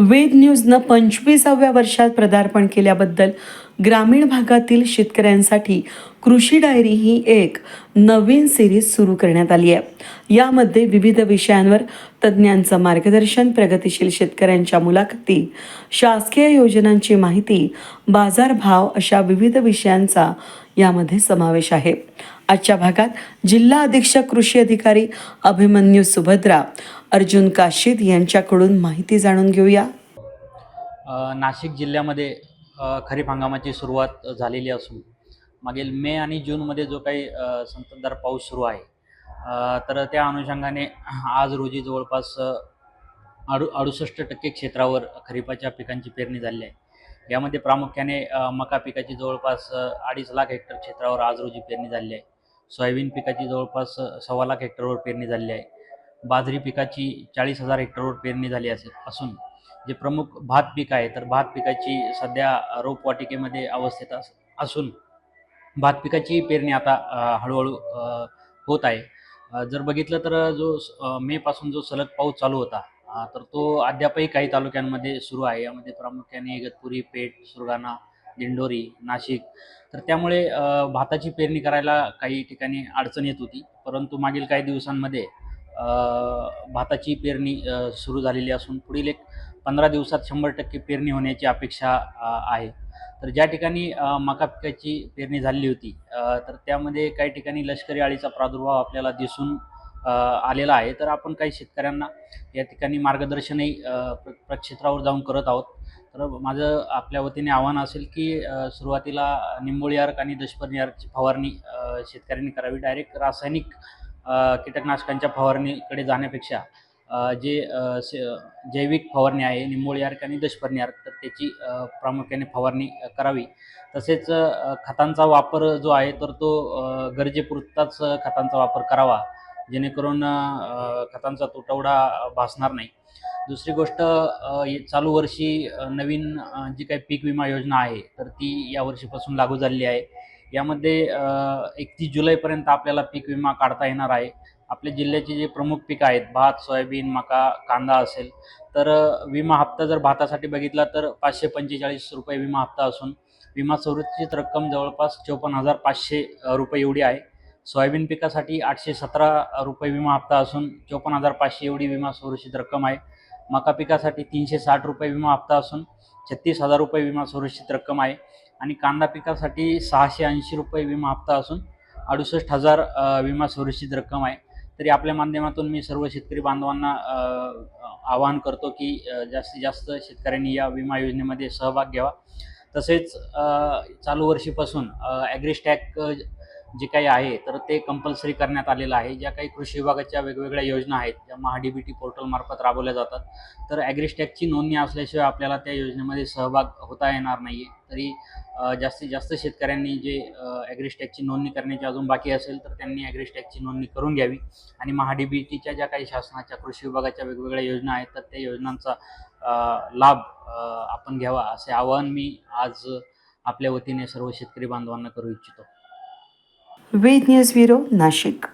वेद न्यूजनं पंचवीसाव्या वर्षात पदार्पण केल्याबद्दल ग्रामीण भागातील शेतकऱ्यांसाठी कृषी डायरी ही एक नवीन सिरीज सुरू करण्यात आली आहे. यामध्ये विविध विषयांवर तज्ज्ञांचं मार्गदर्शन प्रगतिशील शेतकऱ्यांच्या मुलाखती शासकीय योजनांची माहिती बाजारभाव अशा विविध विषयांचा यामध्ये समावेश आहे. आजच्या भागात जिल्हा अधीक्षक कृषी अधिकारी अभिमन्यू सुभद्रा अर्जुन काशीद यांच्याकडून माहिती जाणून घेऊया. नाशिक जिल्ह्यामध्ये खरीप हंगामाची सुरुवात झालेली असून मागील मे आणि जूनमध्ये जो काही संततधार पाऊस सुरू आहे तर त्या अनुषंगाने आज रोजी जवळपास अडू अडु अडुसष्ट टक्के क्षेत्रावर खरीपाच्या पिकांची पेरणी झाली आहे. यामध्ये प्रामुख्याने मका पिकाची जवळपास अडीच लाख हेक्टर क्षेत्रावर आज रोजी पेरणी झाली आहे. सोयाबीन पिकाची जवळपास सव्वा लाख हेक्टरवर पेरणी झाली आहे. बाजरी पिकाची चाळीस हजार हेक्टरवर पेरणी झाली असेल असून जे प्रमुख भात पीक आहे तर भात पिकाची सध्या रोपवाटिकेमध्ये अवस्थेत अस असून भात पिकाची पेरणी आता हळूहळू होत आहे. जर बघितलं तर जो मेपासून जो सलग पाऊस चालू होता तर तो अद्यापही काही तालुक्यांमध्ये सुरू आहे. यामध्ये प्रामुख्याने इगतपुरी पेठ सुरगाणा दिंडोरी नाशिक तर त्यामुळे भाताची पेरणी करायला काही ठिकाणी अडचण येत होती. परंतु मागील काही दिवसांमध्ये भाताची पेरणी सुरू झालेली असून पुढील एक पंधरा दिवसात शंभर टक्के पेरणी होण्याची अपेक्षा आहे. तर ज्या ठिकाणी मका पिकाची पेरणी झालेली होती तर त्यामध्ये काही ठिकाणी लष्करी अळीचा प्रादुर्भाव आपल्याला दिसून आलेला आहे. तर आपण काही शेतकऱ्यांना या ठिकाणी मार्गदर्शनही प्र प्रक्षेत्रावर जाऊन करत आहोत. तर माझं आपल्या वतीने आव्हान असेल की सुरुवातीला निंबोळी अर्क आणि दशपर्णी अर्कची फवारणी शेतकऱ्यांनी करावी. डायरेक्ट रासायनिक कीटकनाशकांच्या फवारणीकडे जाण्यापेक्षा जे से जैविक फवारणी आहे निंबोळी अर्क आणि दशपर्णी अर्क तर त्याची प्रामुख्याने फवारणी करावी. तसेच खतांचा वापर जो आहे तर तो गरजेपुरताच खतांचा वापर करावा जेणेकरून खतांचा तुटवडा भासणार नाही. दुसरी गोष्ट चालू वर्षी नवीन जी काही पीक विमा योजना आहे तर ती यावर्षीपासून लागू झालेली आहे. यामध्ये एकतीस जुलैपर्यंत आपल्याला पीक विमा काढता येणार आहे. आपल्या जिल्ह्याचे जे प्रमुख पिकं आहेत भात सोयाबीन मका कांदा असेल तर विमा हप्ता जर भातासाठी बघितला तर पाचशे पंचेचाळीस रुपये विमा हप्ता असून विमा संरक्षित रक्कम जवळपास चौपन्न हजार पाचशे रुपये एवढी आहे. सोयाबीन पिकासाठी आठशे सतरा रुपये विमा हप्ता असून चौपन्न हजार पाचशे एवढी विमा संरक्षित रक्कम आहे. मका पिकासाठी तीनशे साठ रुपये विमा हप्ता असून छत्तीस हजार रुपये विमा संरक्षित रक्कम आहे. आणि कांदा पिकासाठी सहाशे ऐंशी रुपये विमा हप्ता असून अडुसष्ट हजार विमा सुरक्षित रक्कम आहे. तरी आपल्या माध्यमातून मी सर्व शेतकरी बांधवांना आवाहन करतो की जास्तीत जास्त शेतकऱ्यांनी या विमा योजनेमध्ये सहभाग घ्यावा. तसेच चालू वर्षीपासून ॲग्रिस्टॅक जे काही आहे तर ते कंपल्सरी करण्यात आलेलं आहे. ज्या काही कृषी विभागाच्या वेगवेगळ्या योजना आहेत ज्या महाडी बी टी पोर्टलमार्फत राबवल्या जातात तर ॲग्रिस्टॅकची नोंदणी असल्याशिवाय आपल्याला त्या योजनेमध्ये सहभाग होता येणार नाही आहे तरी जास्तीत जास्त शेतकऱ्यांनी जे ॲग्रिस्टॅकची नोंदणी करण्याची अजून बाकी असेल तर त्यांनी ॲग्रिस्टॅकची नोंदणी करून घ्यावी. आणि महाडी बी टीच्या ज्या काही शासनाच्या कृषी विभागाच्या वेगवेगळ्या योजना आहेत तर त्या योजनांचा लाभ आपण घ्यावा असे आवाहन मी आज आपल्या वतीने सर्व शेतकरी बांधवांना करू इच्छितो. वेद न्यूज ब्युरो नाशिक